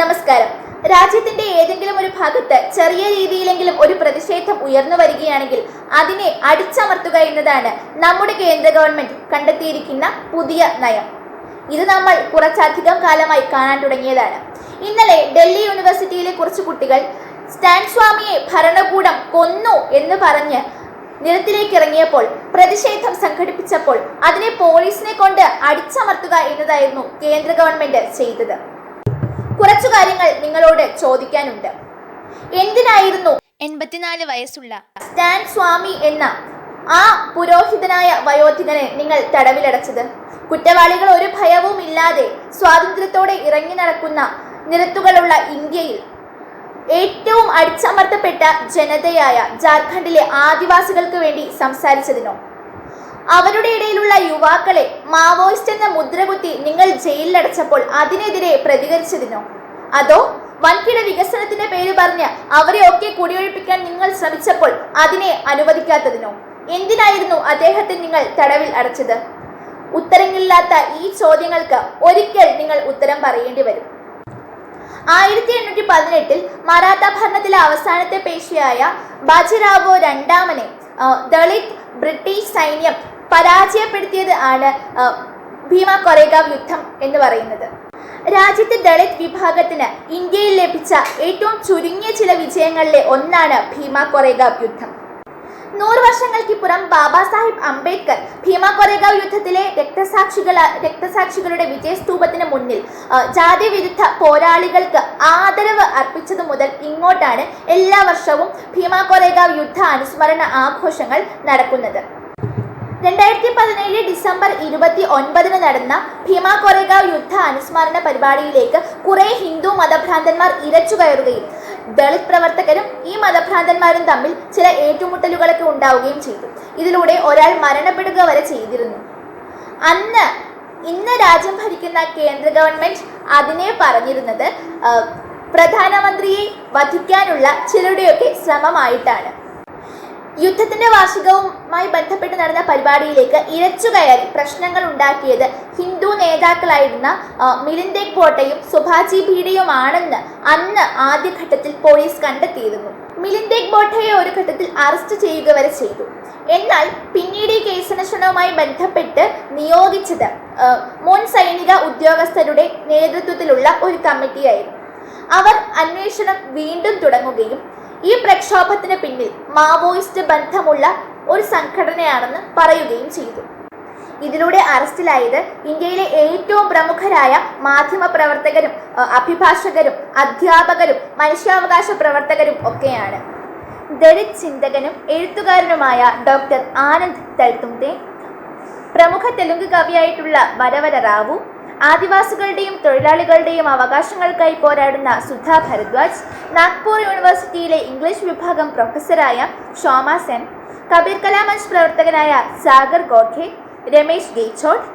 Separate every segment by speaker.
Speaker 1: നമസ്കാരം. രാജ്യത്തിന്റെ ഏതെങ്കിലും ഒരു ഭാഗത്ത് ചെറിയ രീതിയിലെങ്കിലും ഒരു പ്രതിഷേധം ഉയർന്നു വരികയാണെങ്കിൽ അതിനെ അടിച്ചമർത്തുക എന്നതാണ് നമ്മുടെ കേന്ദ്ര ഗവൺമെന്റ് കണ്ടെത്തിയിരിക്കുന്ന പുതിയ നയം. ഇത് നമ്മൾ കുറച്ചധികം കാലമായി കാണാൻ തുടങ്ങിയതാണ്. ഇന്നലെ ഡൽഹി യൂണിവേഴ്സിറ്റിയിലെ കുറച്ച് കുട്ടികൾ സ്റ്റാൻ സ്വാമിയെ ഭരണകൂടം കൊന്നു എന്ന് പറഞ്ഞ് നിരത്തിലേക്ക് ഇറങ്ങിയപ്പോൾ പ്രതിഷേധം സംഘടിപ്പിച്ചപ്പോൾ അതിനെ പോലീസിനെ കൊണ്ട് അടിച്ചമർത്തുക എന്നതായിരുന്നു കേന്ദ്ര ഗവൺമെന്റ് ചെയ്തത്. കുറച്ചു കാര്യങ്ങൾ നിങ്ങളോട് ചോദിക്കാനുണ്ട്. എന്തിനായിരുന്നു? എൺപത്തിനാല് വയസ്സുള്ള സ്റ്റാൻ സ്വാമി എന്ന ആ പുരോഹിതനായ വയോധികനെ നിങ്ങൾ തടവിലടച്ചത്. കുറ്റവാളികൾ ഒരു ഭയവും ഇല്ലാതെ സ്വാതന്ത്ര്യത്തോടെ ഇറങ്ങി നടക്കുന്ന നിരത്തുകളുള്ള ഇന്ത്യയിൽ ഏറ്റവും അടിച്ചമർത്തപ്പെട്ട ജനതയായ ജാർഖണ്ഡിലെ ആദിവാസികൾക്ക് വേണ്ടി സംസാരിച്ചതിനോ? അവരുടെ ഇടയിലുള്ള യുവാക്കളെ മാവോയിസ്റ്റ് എന്ന മുദ്രകുത്തി നിങ്ങൾ ജയിലിലടച്ചപ്പോൾ അതിനെതിരെ പ്രതികരിച്ചതിനോ? അതോ വൻകിട വികസനത്തിന്റെ പേര് പറഞ്ഞ് അവരെ ഒക്കെ കുടിയൊഴിപ്പിക്കാൻ നിങ്ങൾ ശ്രമിച്ചപ്പോൾ അതിനെ അനുവദിക്കാത്തതിനോ? എന്തിനായിരുന്നു അദ്ദേഹത്തെ നിങ്ങൾ തടവിൽ അടച്ചത്? ഉത്തരങ്ങളില്ലാത്ത ഈ ചോദ്യങ്ങൾക്ക് ഒരിക്കൽ നിങ്ങൾ ഉത്തരം പറയേണ്ടി വരും. ആയിരത്തി എണ്ണൂറ്റി പതിനെട്ടിൽ മറാത്ത ഭരണത്തിലെ അവസാനത്തെ പേശിയായ ബാജിറാവോ രണ്ടാമനെ ദളിത് ബ്രിട്ടീഷ് സൈന്യം പരാജയപ്പെടുത്തിയത് ആണ് ഭീമ കൊറേഗാവ് യുദ്ധം എന്ന് പറയുന്നത്. രാജ്യത്തെ ദളിത് വിഭാഗത്തിന് ഇന്ത്യയിൽ ലഭിച്ച ഏറ്റവും ചുരുങ്ങിയ ചില വിജയങ്ങളിലെ ഒന്നാണ് ഭീമ കൊറേഗാവ് യുദ്ധം. നൂറ് വർഷങ്ങൾക്കിപ്പുറം ബാബാ സാഹിബ് അംബേദ്കർ ഭീമ കൊറേഗാവ് യുദ്ധത്തിലെ രക്തസാക്ഷികൾ രക്തസാക്ഷികളുടെ വിജയസ്തൂപത്തിന് മുന്നിൽ ആ, ജാതി വിരുദ്ധ പോരാളികൾക്ക് ആദരവ് അർപ്പിച്ചതു മുതൽ ഇങ്ങോട്ടാണ് എല്ലാ വർഷവും ഭീമ കൊറേഗാവ് യുദ്ധ അനുസ്മരണ ആഘോഷങ്ങൾ നടക്കുന്നത്. രണ്ടായിരത്തി പതിനേഴ് ഡിസംബർ ഇരുപത്തി ഒൻപതിന് നടന്ന ഭീമ കൊറേഗാവ് യുദ്ധ അനുസ്മരണ പരിപാടിയിലേക്ക് കുറെ ഹിന്ദു മതഭ്രാന്തന്മാർ ഇരച്ചു കയറുകയും ദളിത് പ്രവർത്തകരും ഈ മതഭ്രാന്തന്മാരും തമ്മിൽ ചില ഏറ്റുമുട്ടലുകളൊക്കെ ഉണ്ടാവുകയും ചെയ്തു. ഇതിലൂടെ ഒരാൾ മരണപ്പെടുക വരെ ചെയ്തിരുന്നു. അന്ന് ഇന്ന് രാജ്യം ഭരിക്കുന്ന കേന്ദ്ര ഗവൺമെന്റ് അതിനെ പറഞ്ഞിരുന്നത് പ്രധാനമന്ത്രിയെ വധിക്കാനുള്ള ചിലരുടെയൊക്കെ ശ്രമമായിട്ടാണ്. യുദ്ധത്തിന്റെ വാർഷികവുമായി ബന്ധപ്പെട്ട് നടന്ന പരിപാടിയിലേക്ക് ഇരച്ചുകയറി പ്രശ്നങ്ങൾ ഉണ്ടാക്കിയത് ഹിന്ദു നേതാക്കളായിരുന്ന ആ, കോട്ടയും സുഭാജി ഭീഡയുമാണെന്ന് അന്ന് ആദ്യഘട്ടത്തിൽ പോലീസ് കണ്ടെത്തിയിരുന്നു. മിലിന്ദേക് ബോട്ടയെ ഒരു ഘട്ടത്തിൽ അറസ്റ്റ് ചെയ്യുക വരെ ചെയ്തു. എന്നാൽ പിന്നീട് ഈ കേസന്വേഷണവുമായി ബന്ധപ്പെട്ട് നിയോഗിച്ചത് മുൻ സൈനിക ഉദ്യോഗസ്ഥരുടെ നേതൃത്വത്തിലുള്ള ഒരു കമ്മിറ്റിയായിരുന്നു. അവർ അന്വേഷണം വീണ്ടും തുടങ്ങുകയും ഈ പ്രക്ഷോഭത്തിന് പിന്നിൽ മാവോയിസ്റ്റ് ബന്ധമുള്ള ഒരു സംഘടനയാണെന്ന് പറയുകയും ചെയ്തു. ഇതിലൂടെ അറസ്റ്റിലായത് ഇന്ത്യയിലെ ഏറ്റവും പ്രമുഖരായ മാധ്യമപ്രവർത്തകരും അഭിഭാഷകരും അധ്യാപകരും മനുഷ്യാവകാശ പ്രവർത്തകരും ഒക്കെയാണ്. ദളിത് ചിന്തകനും എഴുത്തുകാരനുമായ ഡോക്ടർ ആനന്ദ് തൽത്തുംതെ പ്രമുഖ തെലുങ്ക് കവിയായിട്ടുള്ള വരവര റാവു ആദിവാസികളുടെയും തൊഴിലാളികളുടെയും അവകാശങ്ങൾക്കായി പോരാടുന്ന സുധാ ഭരദ്വാജ് നാഗ്പൂർ യൂണിവേഴ്സിറ്റിയിലെ ഇംഗ്ലീഷ് വിഭാഗം പ്രൊഫസറായ ഷോമ സെൻ കബീർ കലാമഞ്ച് പ്രവർത്തകനായ സാഗർ ഗോഖെ രമേശ് ഗെയ്ച്ചോട്ട്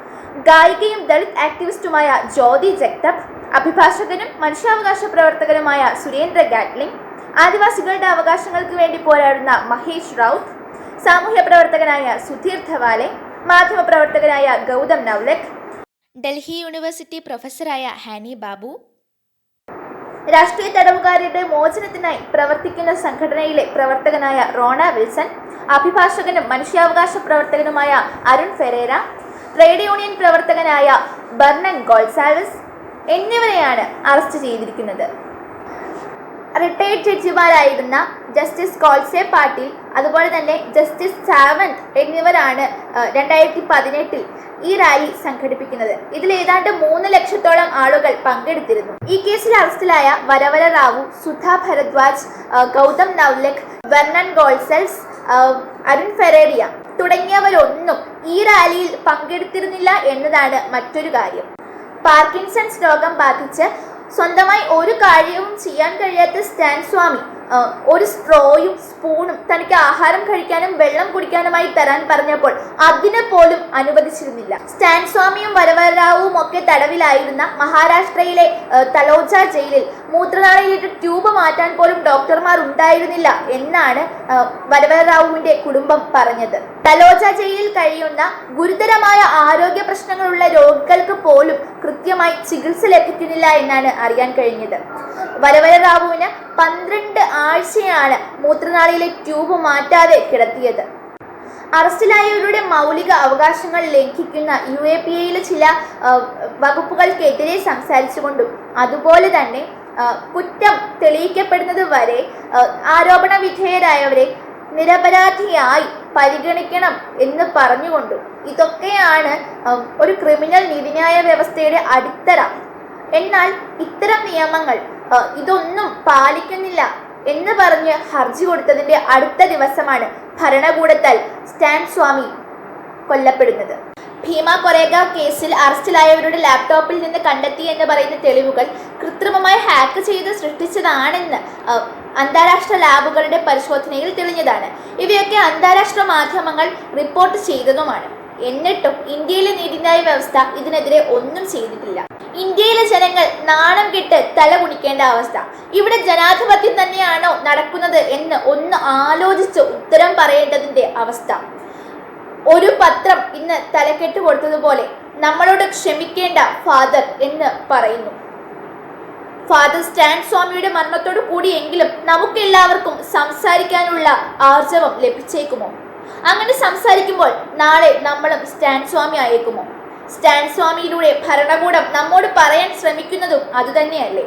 Speaker 1: ഗായികയും ദളിത് ആക്ടിവിസ്റ്റുമായ ജ്യോതി ജഗ്തപ് അഭിഭാഷകനും മനുഷ്യാവകാശ പ്രവർത്തകനുമായ സുരേന്ദ്ര ഗാറ്റ്ലിംഗ് ആദിവാസികളുടെ അവകാശങ്ങൾക്ക് വേണ്ടി പോരാടുന്ന മഹേഷ് റൌത്ത് സാമൂഹ്യ പ്രവർത്തകനായ സുധീർ ധവാലെ മാധ്യമപ്രവർത്തകനായ ഗൗതം നവ്ലക് ഡൽഹി യൂണിവേഴ്സിറ്റി പ്രൊഫസറായ ഹാനി ബാബു. രാഷ്ട്രീയ തടവുകാരുടെ മോചനത്തിനായി പ്രവർത്തിക്കുന്ന സംഘടനയിലെ പ്രവർത്തകനായ റോണ വിൽസൺ അഭിഭാഷകനും മനുഷ്യാവകാശ പ്രവർത്തകനുമായ അരുൺ ഫെരേര ട്രേഡ് യൂണിയൻ പ്രവർത്തകനായ ബർണൻ ഗോൾസാവിസ് എന്നിവരെയാണ് അറസ്റ്റ് ചെയ്തിരിക്കുന്നത്. റിട്ടയർഡ് ജഡ്ജിമാരായിരുന്ന ജസ്റ്റിസ് കോൾസെ പാട്ടീൽ അതുപോലെ തന്നെ ജസ്റ്റിസ് സാവന്ത് എന്നിവരാണ് രണ്ടായിരത്തി പതിനെട്ടിൽ ഈ റാലി സംഘടിപ്പിക്കുന്നത്. ഇതിൽ ഏതാണ്ട് മൂന്ന് ലക്ഷത്തോളം ആളുകൾ പങ്കെടുത്തിരുന്നു. ഈ കേസിൽ അറസ്റ്റിലായ വരവര റാവു സുധ ഭരദ്വാജ് ഗൗതം നവ്ലഖ് വെർണൻ ഗോൾസെൽസ് അരുൺ ഫെറേറിയ തുടങ്ങിയവരൊന്നും ഈ റാലിയിൽ പങ്കെടുത്തിരുന്നില്ല എന്നതാണ് മറ്റൊരു കാര്യം. പാർക്കിൻസൺസ് രോഗം ബാധിച്ച് സ്വന്തമായി ഒരു കാര്യവും ചെയ്യാൻ കഴിയാത്ത സ്റ്റാൻ സ്വാമി ഒരു സ്ട്രോയും സ്പൂണും തനിക്ക് ആഹാരം കഴിക്കാനും വെള്ളം കുടിക്കാനുമായി തരാൻ പറഞ്ഞപ്പോൾ അതിനെ പോലും അനുവദിച്ചിരുന്നില്ല. സ്റ്റാൻ സ്വാമിയും വരവരാവും ഒക്കെ തടവിലായിരുന്ന മഹാരാഷ്ട്രയിലെ തലോജ ജയിലിൽ മൂത്രനാളയിലിട്ട് ട്യൂബ് മാറ്റാൻ പോലും ഡോക്ടർമാർ ഉണ്ടായിരുന്നില്ല എന്നാണ് വരവരാവുവിന്റെ കുടുംബം പറഞ്ഞത്. തലോജ ജയിലിൽ കഴിയുന്ന ഗുരുതരമായ ആരോഗ്യ പ്രശ്നങ്ങളുള്ള രോഗികൾക്ക് പോലും കൃത്യമായി ചികിത്സ ലഭിക്കുന്നില്ല എന്നാണ് അറിയാൻ കഴിഞ്ഞത്. വരവരറാവുവിന് പന്ത്രണ്ട് ആഴ്ചയാണ് മൂത്രനാളിയിലെ ട്യൂബ് മാറ്റാതെ കിടത്തിയത്. അറസ്റ്റിലായവരുടെ മൗലിക അവകാശങ്ങൾ ലംഘിക്കുന്ന യു എ പി എയിലെ ചില വകുപ്പുകൾക്കെതിരെ സംസാരിച്ചുകൊണ്ടും അതുപോലെ തന്നെ കുറ്റം തെളിയിക്കപ്പെടുന്നത് വരെ ആരോപണ വിധേയരായവരെ നിരപരാധിയായി പരിഗണിക്കണം എന്ന് പറഞ്ഞുകൊണ്ടും ഇതൊക്കെയാണ് ഒരു ക്രിമിനൽ നീതിന്യായ വ്യവസ്ഥയുടെ അടിത്തറ. എന്നാൽ ഇത്തരം നിയമങ്ങൾ ഇതൊന്നും പാലിക്കുന്നില്ല എന്ന് പറഞ്ഞ് ഹർജി കൊടുത്തതിന്റെ അടുത്ത ദിവസമാണ് ഭരണകൂടത്താൽ സ്റ്റാൻ സ്വാമി കൊല്ലപ്പെടുന്നത്. ഭീമ കൊറേഗാവ് കേസിൽ അറസ്റ്റിലായവരുടെ ലാപ്ടോപ്പിൽ നിന്ന് കണ്ടെത്തി എന്ന് പറയുന്ന തെളിവുകൾ കൃത്രിമമായി ഹാക്ക് ചെയ്ത് സൃഷ്ടിച്ചതാണെന്ന് അന്താരാഷ്ട്ര ലാബുകളുടെ പരിശോധനയിൽ തെളിഞ്ഞതാണ്. ഇവയൊക്കെ അന്താരാഷ്ട്ര മാധ്യമങ്ങൾ റിപ്പോർട്ട് ചെയ്തതുമാണ്. എന്നിട്ടും ഇന്ത്യയിലെ നീതിന്യായ വ്യവസ്ഥ ഇതിനെതിരെ ഒന്നും ചെയ്തിട്ടില്ല. ഇന്ത്യയിലെ ജനങ്ങൾ നാണം കെട്ട് തല കുനിക്കേണ്ട അവസ്ഥ. ഇവിടെ ജനാധിപത്യം തന്നെയാണോ നടക്കുന്നത് എന്ന് ഒന്ന് ആലോചിച്ച് ഉത്തരം പറയേണ്ടതിന്റെ അവസ്ഥ. ഒരു പത്രം ഇന്ന് തലക്കെട്ട് കൊടുത്തതുപോലെ നമ്മളോട് ക്ഷമിക്കേണ്ട ഫാദർ എന്ന് പറയുന്നു. ഫാദർ സ്റ്റാൻ സ്വാമിയുടെ മരണത്തോടു കൂടിയെങ്കിലും നമുക്കെല്ലാവർക്കും സംസാരിക്കാനുള്ള ആർജവം ലഭിച്ചേക്കുമോ? അങ്ങനെ സംസാരിക്കുമ്പോൾ നാളെ നമ്മളും സ്റ്റാൻ സ്വാമി ആയേക്കുമോ? സ്റ്റാൻ സ്വാമിയിലൂടെ ഭരണകൂടം നമ്മോട് പറയാൻ ശ്രമിക്കുന്നതും അതുതന്നെയല്ലേ?